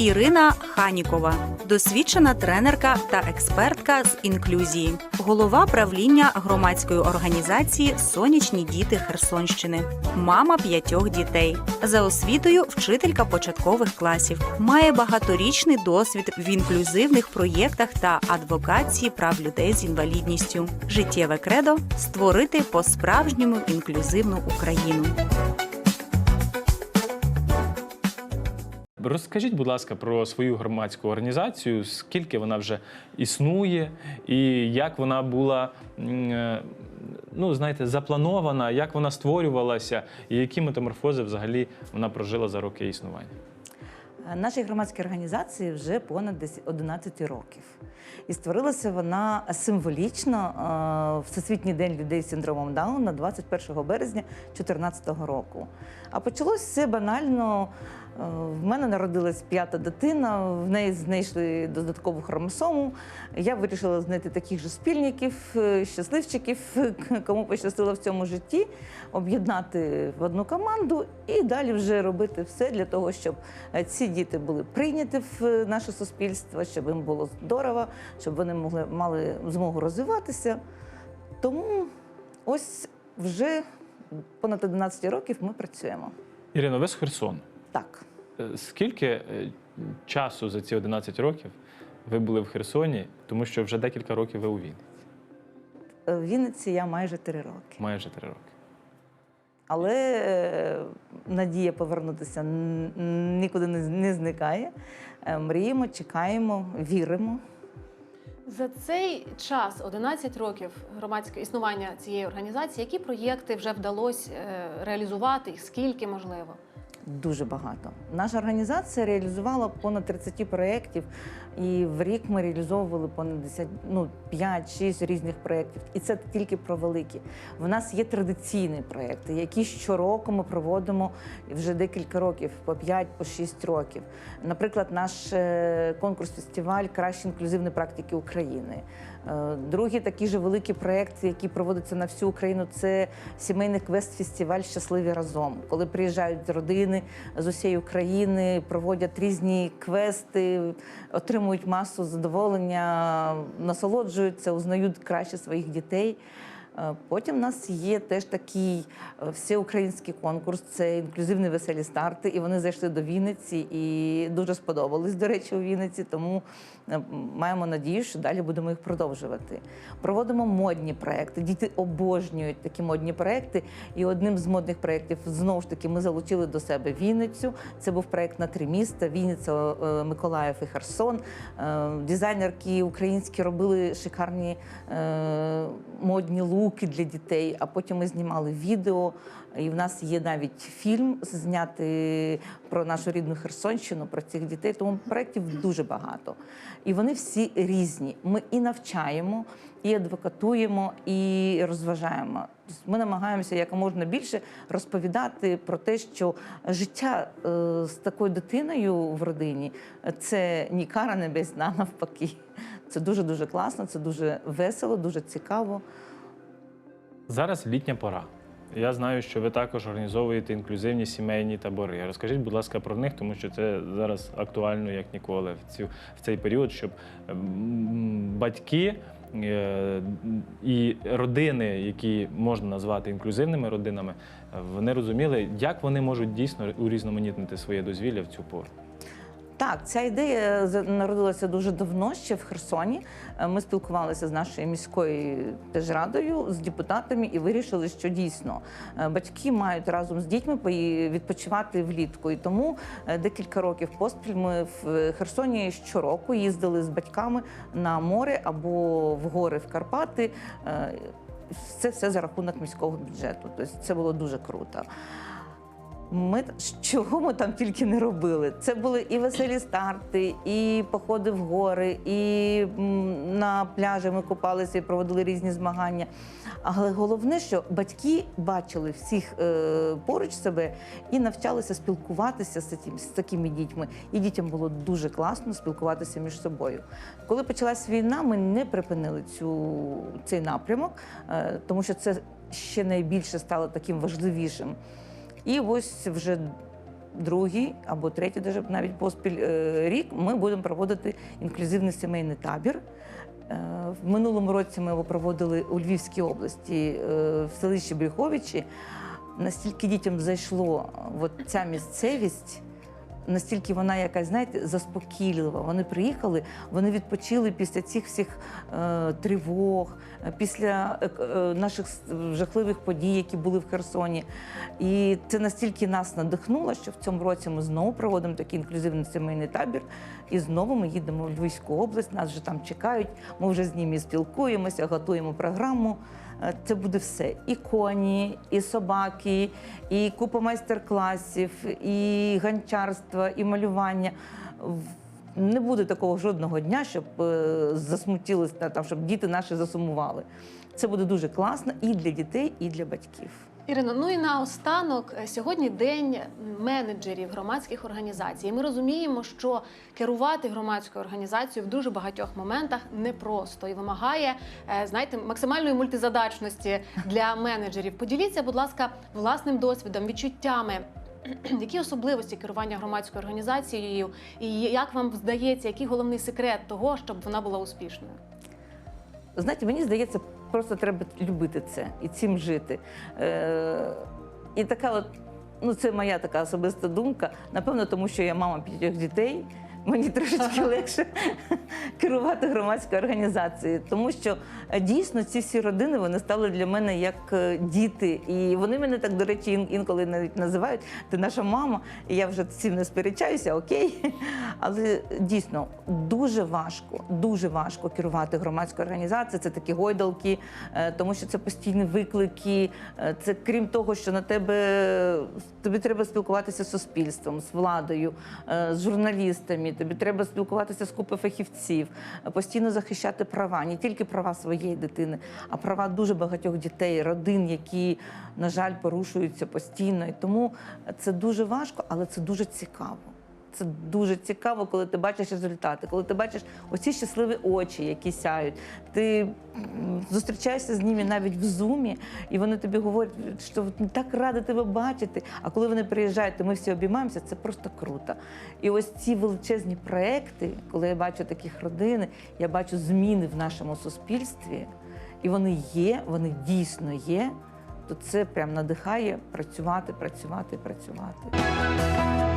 Ірина Ханікова, досвідчена тренерка та експертка з інклюзії, голова правління громадської організації Сонячні діти Херсонщини, мама п'ятьох дітей. За освітою вчителька початкових класів, має багаторічний досвід в інклюзивних проєктах та адвокації прав людей з інвалідністю. Життєве кредо створити по-справжньому інклюзивну Україну. Розкажіть, будь ласка, про свою громадську організацію, скільки вона вже існує, і як вона була, е, ну знаєте, запланована, як вона створювалася, і які метаморфози взагалі вона прожила за роки існування. Нашій громадській організації вже понад 10 11 років. І створилася вона символічно е, Всесвітній день людей з синдромом Дауна 21 березня 2014 року. А почалось все банально. Е, В мене народилась п'ята дитина, в неї знайшли додаткову хромосому. Я вирішила знайти таких же спільників, е, щасливчиків, кому пощастило в цьому житті, об'єднати в одну команду і далі вже робити все для того, щоб е, ці діти були прийняті в наше суспільство, щоб їм було здорово, щоб вони могли мали змогу розвиватися. Тому ось вже понад 11 років ми працюємо. Ірино, ви з Херсону. Так. Скільки е, часу за ці 11 років ви були в Херсоні, тому що вже декілька років ви у Вінниці, Е, В Вінниці я майже три роки. майже три роки. Але е, надія повернутися нікуди не, зникає. Мріємо, чекаємо, віримо. За цей час, 11 років громадського існування цієї організації, які проєкти вже вдалося реалізувати, і скільки можливо? Дуже багато. Наша організація реалізувала понад 30 проєктів, і в рік ми реалізовували понад 10, ну, 5-6 різних проєктів. І це тільки про великі. В нас є традиційні проєкти, які щороку ми проводимо вже декілька років, по 5 по 6 років. Наприклад, наш е, конкурс-фестиваль Кращі інклюзивні практики України. Е, Другий такий же великий проєкт, який проводиться на всю Україну, це сімейний квест-фестиваль Щасливі разом, коли приїжджають родини з усієї України, проводять різні квести, отримують масу задоволення, насолоджуються, узнають краще своїх дітей. Е, Потім у нас є теж такий е, всеукраїнський конкурс, це інклюзивні веселі старти, і вони зайшли до Вінниці і дуже сподобались, до речі, у Вінниці. Тому е, маємо надію, що далі будемо їх продовжувати. Проводимо модні проекти. Діти обожнюють такі модні проекти. І одним з модних проєктів знову ж таки ми залучили до себе Вінницю. Це був проект на три міста: Вінниця, Миколаїв і Херсон. Дизайнерки українські робили шикарні модні луки для дітей. А потім ми знімали відео. І в нас є навіть фільм знятий про нашу рідну Херсонщину, про цих дітей. Тому проєктів дуже багато. І вони всі різні. Ми і навчаємо, і адвокатуємо, і розважаємо. Тобто Ми намагаємося якомога більше розповідати про те, що життя е, з такою дитиною в родині це ні кара небесна, навпаки. Це дуже дуже класно, це дуже весело, дуже цікаво. Зараз літня пора. Я знаю, що ви також організовуєте інклюзивні сімейні табори. Розкажіть, будь ласка, про них, тому що це зараз актуально як ніколи в, цю, в цей період, щоб батьки е, і родини, які можна назвати інклюзивними родинами, е, вони розуміли, як вони можуть дійсно урізноманітнити своє дозвілля в цю пору. Так, ця ідея за- народилася дуже давно, ще в Херсоні. Е, Ми спілкувалися з нашою міською теж радою, з депутатами і вирішили, що дійсно е, батьки мають разом з дітьми відпочивати влітку. І тому е, декілька років поспіль ми в Херсоні щороку їздили з батьками на море або в гори в Карпати. Е, Це все за рахунок міського бюджету. Тобто це було дуже круто. Ми чого ми там тільки не робили. Це були і веселі старти, і походи в гори, і на пляжі ми купалися і проводили різні змагання. Але головне, що батьки бачили всіх е, поруч себе і навчалися спілкуватися з, цим, з такими дітьми. І дітям було дуже класно спілкуватися між собою. Коли почалась війна, ми не припинили цю, цей напрямок, е, тому що це ще найбільше стало таким важливішим. І ось вже другий або третій, навіть поспіль е, рік, ми будемо проводити інклюзивний сімейний табір. Е, В минулому році ми його проводили у Львівській області е, в селищі Брюховичі. Настільки дітям зайшло от ця місцевість, настільки вона якась, знаєте, заспокійлива. Вони приїхали, вони відпочили після цих всіх е, тривог, після е, е, наших жахливих подій, які були в Херсоні. І це настільки нас надихнуло, що в цьому році ми знову проводимо такий інклюзивний сімейний табір. І знову ми їдемо в Львівську область, нас вже там чекають. Ми вже з ними спілкуємося, готуємо програму. Е, Це буде все: і коні, і собаки, і купа майстер-класів, і гончарство, і малювання. Не буде такого жодного дня, щоб е, засмутілися, там, щоб діти наші засумували. Це буде дуже класно і для дітей, і для батьків. Ірино, ну і наостанок е, сьогодні день менеджерів громадських організацій. Ми розуміємо, що керувати громадською організацією в дуже багатьох моментах непросто і вимагає, е, знаєте, максимальної мультизадачності для менеджерів. Поділіться, будь ласка, власним досвідом, відчуттями. Які особливості керування громадською організацією, і як вам здається, який головний секрет того, щоб вона була успішною? Знаєте, мені здається, просто треба любити це і цим жити. Е, і така от, ну це моя така особиста думка. Напевно, тому що я мама п'ятьох дітей. Мені трошечки легше керувати громадською організацією, тому що е, дійсно ці всі родини вони стали для мене як е, діти. І вони мене так, до речі, інколи навіть називають ти наша мама. І я вже з цим не сперечаюся, окей. Але дійсно дуже важко, дуже важко керувати громадською організацією. Це такі гойдалки, е, тому що це постійні виклики. Це крім того, що на тебе тобі треба спілкуватися з суспільством, з владою, з журналістами. Тобі треба спілкуватися з купою фахівців, постійно захищати права, не тільки права своєї дитини, а права дуже багатьох дітей, родин, які, на жаль, порушуються постійно. І тому це дуже важко, але це дуже цікаво. Це дуже цікаво, коли ти бачиш результати, коли ти бачиш оці щасливі очі, які сяють. Ти зустрічаєшся з ними навіть в зумі, і вони тобі говорять, що так рада тебе бачити. А коли вони приїжджають, то ми всі обіймаємося, це просто круто. І ось ці величезні проекти, коли я бачу таких родин, я бачу зміни в нашому суспільстві, і вони є, вони дійсно є. То це прям надихає працювати, працювати, працювати.